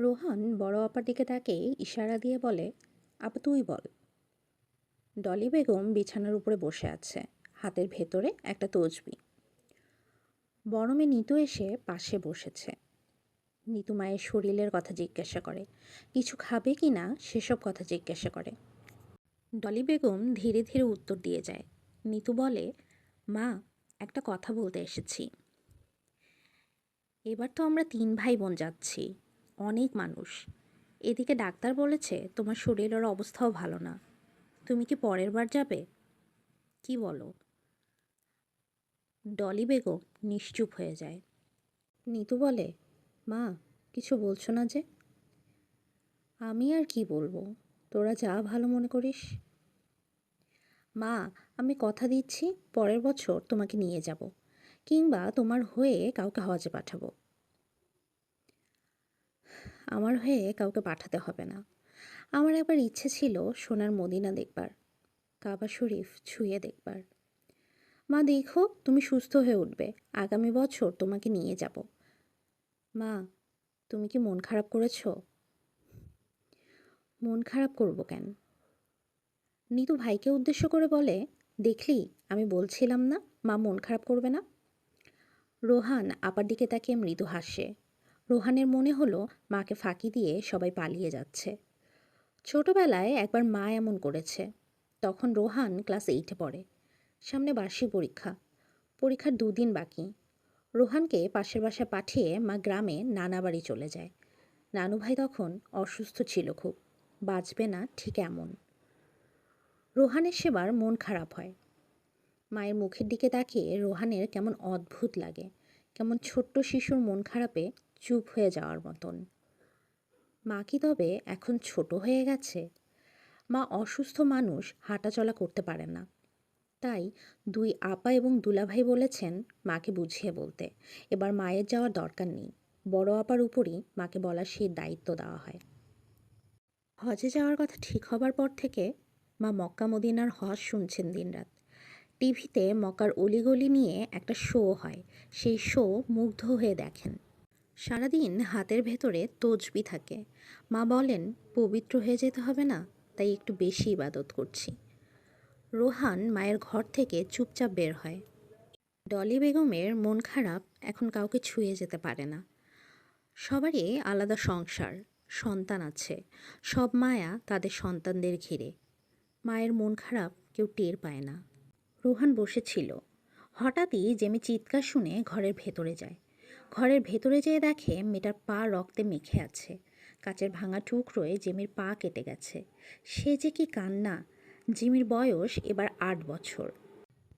রোহান বড় আপার দিকে তাকে ইশারা দিয়ে বলে, আপা তুই বল। ডলি বেগম বিছানার উপরে বসে আছে, হাতের ভেতরে একটা তসবি। বড় মেয়ে নিতু এসে পাশে বসেছে। নিতু মায়ের শরীরের কথা জিজ্ঞাসা করে, কিছু খাবে কি না? সেসব কথা জিজ্ঞাসা করে। ডলি বেগম ধীরে ধীরে উত্তর দিয়ে যায়। নিতু বলে, মা, একটা কথা বলতে এসেছি। এবার তো আমরা তিন ভাই বোন যাচ্ছি। অনেক মানুষ। এদিকে ডাক্তার বলেছে, তোমার শরীরের অবস্থাও ভালো না। তুমি কি পরের বার যাবে? কি বলো? ডলি বেগম নিশ্চুপ হয়ে যায়। নিতু বলে, মা, কিছু বলছো না যে? আমি আর কি বলব? তোরা যা ভালো মনে করিস। মা, আমি কথা দিচ্ছি, পরের বছর তোমাকে নিয়ে যাব, কিংবা তোমার হয়ে কাউকে হজে পাঠাবো। আমার হয়ে কাউকে পাঠাতে হবে না। আমার একবার ইচ্ছে ছিল সোনার মদিনা দেখবার, কাবা শরীফ ছুঁয়ে দেখবার। মা, দেখো, তুমি সুস্থ হয়ে উঠবে। আগামী বছর তোমাকে নিয়ে যাব। মা, তুমি কি মন খারাপ করেছ? মন খারাপ করব কেন? নিতু ভাইকে উদ্দেশ্য করে বলে, দেখলি, আমি বলছিলাম না মা মন খারাপ করবে না? রোহান আপার দিকে তাকিয়ে মৃদু হাসে। রোহানের মনে হলো মাকে ফাঁকি দিয়ে সবাই পালিয়ে যাচ্ছে। ছোটবেলায় একবার মা এমন করেছে। তখন রোহান ক্লাস এইটে পড়ে। সামনে বার্ষিক পরীক্ষা। পরীক্ষার দুদিন বাকি। রোহানকে পাশের বাসায় পাঠিয়ে মা গ্রামে নানা বাড়ি চলে যায়। নানু ভাই তখন অসুস্থ ছিল খুব। বাঁচবে না ঠিক এমন। রোহানের সেবার মন খারাপ হয়। মায়ের মুখের দিকে তাকিয়ে রোহানের কেমন অদ্ভুত লাগে। কেমন ছোট্ট শিশুর মন খারাপে চুপ হয়ে যাওয়ার মতন। মা কি তবে এখন ছোট হয়ে গেছে? মা অসুস্থ মানুষ, হাঁটাচলা করতে পারে না। তাই দুই আপা এবং দুলাভাই বলেছেন মাকে বুঝিয়ে বলতে। এবার মায়ের যাওয়ার দরকার নেই। বড় আপার উপরই মাকে বলার সেই দায়িত্ব দেওয়া হয়। হজে যাওয়ার কথা ঠিক হবার পর থেকে মা মক্কা মদিনার হজ শুনছেন দিনরাত। টিভিতে মক্কার অলিগলি নিয়ে একটা শো হয়। সেই শো মুগ্ধ হয়ে দেখেন। সারাদিন হাতের ভেতরে তজবি থাকে। মা বলেন, পবিত্র হয়ে যেতে হবে না, তাই একটু বেশি ইবাদত করছি। রোহান মায়ের ঘর থেকে চুপচাপ বের হয়। ডলি বেগমের মন খারাপ, এখন কাউকে ছুঁয়ে যেতে পারে না। সবারই আলাদা সংসার, সন্তান আছে। সব মায়া তাদের সন্তানদের ঘিরে। মায়ের মন খারাপ, কেউ টের পায় না। রোহান বসেছিল। হঠাৎই জেমি চিৎকার শুনে ঘরের ভেতরে যায়। ঘরের ভেতরে যেয়ে দেখে মেয়েটার পা রক্তে মেখে আছে। কাচের ভাঙা টুকরোয় জেমির পা কেটে গেছে। সে যে কি কান্না? জিমির বয়স এবার আট বছর।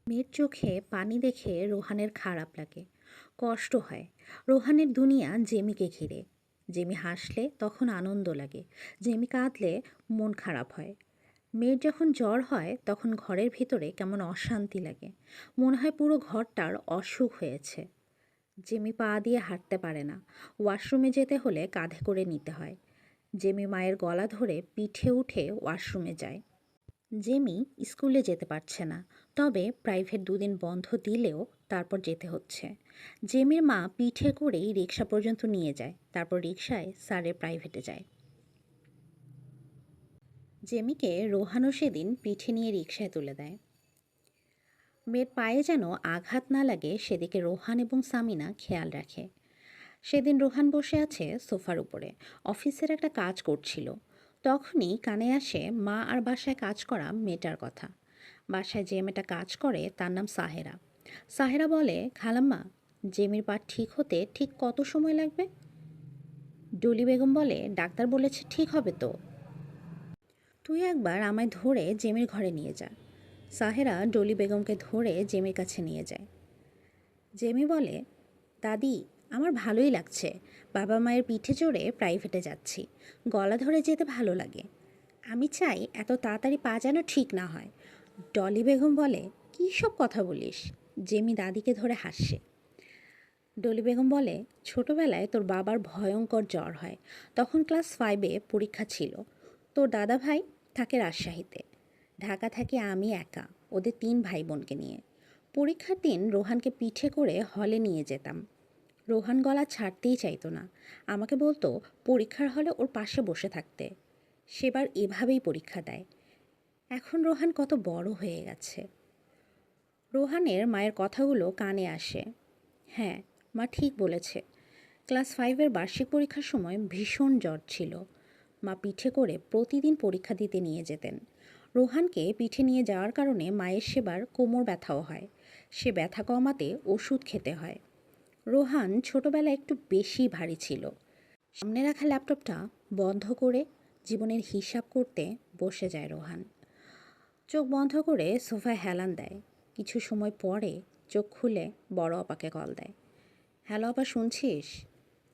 মেয়ের চোখে পানি দেখে রোহানের খারাপ লাগে। কষ্ট হয়। রোহানের দুনিয়া জেমিকে ঘিরে। জেমি হাসলে তখন আনন্দ লাগে। জেমি কাঁদলে মন খারাপ হয়। মেয়ের যখন জ্বর হয়, তখন ঘরের ভিতরে কেমন অশান্তি লাগে। মনে হয় পুরো ঘরটার অসুখ হয়েছে। জেমি পা দিয়ে হাঁটতে পারে না। ওয়াশরুমে যেতে হলে কাঁধে করে নিতে হয়। জেমি মায়ের গলা ধরে পিঠে উঠে ওয়াশরুমে যায়। জেমি স্কুলে যেতে পারছে না, তবে প্রাইভেট দুদিন বন্ধ দিলেও তারপর যেতে হচ্ছে। জেমির মা পিঠে করেই রিক্সা পর্যন্ত নিয়ে যায়, তারপর রিক্সায় স্যারের প্রাইভেটে যায়। জেমিকে রোহানও সেদিন পিঠে নিয়ে রিক্সায় তুলে দেয়। মেয়ের পায়ে যেন আঘাত না লাগে, সেদিকে রোহান এবং সামিনা খেয়াল রাখে। সেদিন রোহান বসে আছে সোফার উপরে, অফিসের একটা কাজ করছিল। তখনই কানে আসে মা আর বাসায় কাজ করা মেয়েটার কথা। বাসায় যে মেয়েটা কাজ করে, তার নাম সাহেরা। সাহেরা বলে, খালাম্মা, জেমির পা ঠিক হতে ঠিক কত সময় লাগবে? ডলি বেগম বলে, ডাক্তার বলেছে ঠিক হবে তো। তুই একবার আমায় ধরে জেমির ঘরে নিয়ে যা। সাহেরা ডলি বেগমকে ধরে জেমির কাছে নিয়ে যায়। জেমি বলে, দাদি, আমার ভালোই লাগছে। বাবা মায়ের পিঠে চড়ে প্রাইভেটে যাচ্ছি। গলা ধরে যেতে ভালো লাগে। আমি চাই এত তাড়াতাড়ি পা যেন ঠিক না হয়। ডলি বেগম বলে, কী সব কথা বলিস? জেমি দাদিকে ধরে হাসছে ডলি বেগম বলে, ছোটবেলায় তোর বাবার ভয়ঙ্কর জ্বর হয়। তখন ক্লাস ফাইভে পরীক্ষা ছিল। তোর দাদা ভাই থাকে রাজশাহীতে। ঢাকা থাকি আমি একা, ওদের তিন ভাই বোনকে নিয়ে। পরীক্ষার দিন রোহানকে পিঠে করে হলে নিয়ে যেতাম। রোহান গলা ছাড়তেই চাইতো না। আমাকে বলতো, পরীক্ষার হলে ওর পাশে বসে থাকতে। সেবার এভাবেই পরীক্ষা দেয়। এখন রোহান কত বড় হয়ে গেছে। রোহানের মায়ের কথাগুলো কানে আসে। হ্যাঁ মা ঠিক বলেছে। ক্লাস ফাইভের বার্ষিক পরীক্ষার সময় ভীষণ জ্বর ছিল। মা পিঠে করে প্রতিদিন পরীক্ষা দিতে নিয়ে যেতেন। রোহানকে পিঠে নিয়ে যাওয়ার কারণে মায়ের সেবার কোমর ব্যথাও হয়। সে ব্যথা কমাতে ওষুধ খেতে হয়। রোহান ছোটবেলায় একটু বেশি ভারী ছিল। সামনে রাখা ল্যাপটপটা বন্ধ করে জীবনের হিসাব করতে বসে যায় রোহান। চোখ বন্ধ করে সোফায় হেলান দেয়। কিছু সময় পরে চোখ খুলে বড় আপাকে কল দেয়। হ্যালো আপা, শুনছিস?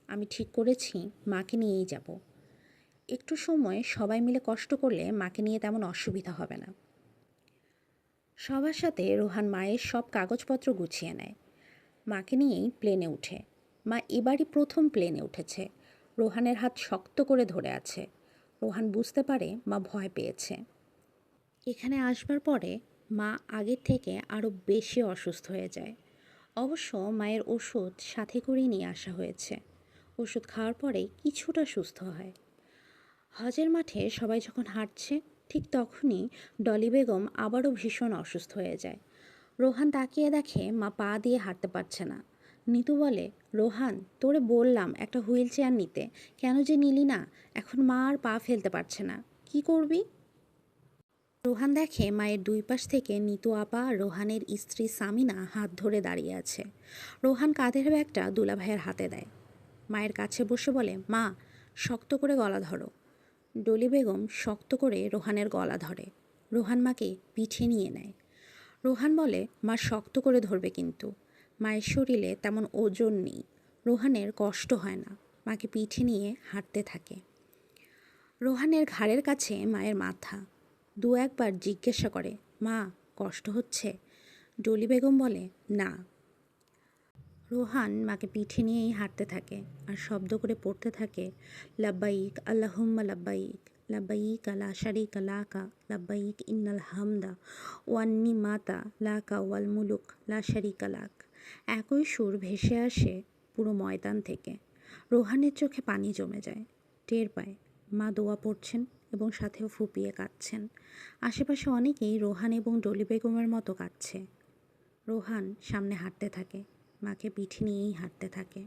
আমি ঠিক করেছি, মাকে নিয়েই যাব। একটু সময় সবাই মিলে কষ্ট করলে মাকে নিয়ে তেমন অসুবিধা হবে না। সবার সাথে রোহান মায়ের সব কাগজপত্র গুছিয়ে নেয়। মাকে নিয়েই প্লেনে উঠে। মা এবারই প্রথম প্লেনে উঠেছে। রোহানের হাত শক্ত করে ধরে আছে। রোহান বুঝতে পারে মা ভয় পেয়েছে। এখানে আসবার পরে মা আগের থেকে আরও বেশি অসুস্থ হয়ে যায়। অবশ্য মায়ের ওষুধ সাথে করেই নিয়ে আসা হয়েছে। ওষুধ খাওয়ার পরে কিছুটা সুস্থ হয়। হজের মাঠে সবাই যখন হাঁটছে, ঠিক তখনই ডলি বেগম আবারও ভীষণ অসুস্থ হয়ে যায়। রোহান তাকিয়ে দেখে মা পা দিয়ে হাঁটতে পারছে না। নিতু বলে, রোহান, তোরে বললাম একটা হুইল চেয়ার নিতে। কেন যে নিলি না? এখন মা আর পা ফেলতে পারছে না। কি করবি? রোহান দেখে মায়ের দুই পাশ থেকে নিতু আপা রোহানের স্ত্রী সামিনা হাত ধরে দাঁড়িয়ে আছে। রোহান কাঁধের ব্যাগটা দুলাভাইয়ের হাতে দেয়। মায়ের কাছে বসে বলে, মা, শক্ত করে গলা ধরো। ডলি বেগম শক্ত করে রোহানের গলা ধরে। রোহান মাকে পিঠে নিয়ে নেয়। রোহান বলে, মা শক্ত করে ধরবে কিন্তু। মায়ের শরীরে তেমন ওজন নেই। রোহানের কষ্ট হয় না। মাকে পিঠে নিয়ে হাঁটতে থাকে। রোহানের ঘাড়ের কাছে মায়ের মাথা। দু একবার জিজ্ঞাসা করে, মা, কষ্ট হচ্ছে? ডলি বেগম বলে, না রোহান মাকে পিঠে নিয়েই হাঁটতে থাকে আর শব্দ করে পড়তে থাকে, লাব্বাইক, আল্লাহুম্মা লাব্বাইক লাব্বাইক আলা শারিক লাকা লাব্বাইক ইন্নাল হামদা, ওয়ান্নি মাতা, লাকা ওয়াল মুলুক, লা শারিকা লাক একই সুর ভেসে আসে পুরো ময়দান থেকে। রোহানের চোখে পানি জমে যায়, টের পায়, মা দোয়া পড়ছেন এবং সাথেও ফুপিয়ে কাঁদছেন। আশেপাশে অনেকেই রোহান এবং ডলি বেগমের মতো কাঁদছে। রোহান সামনে হাঁটতে থাকে মাকে পিঠে নিয়েই হাঁটতে থাকে।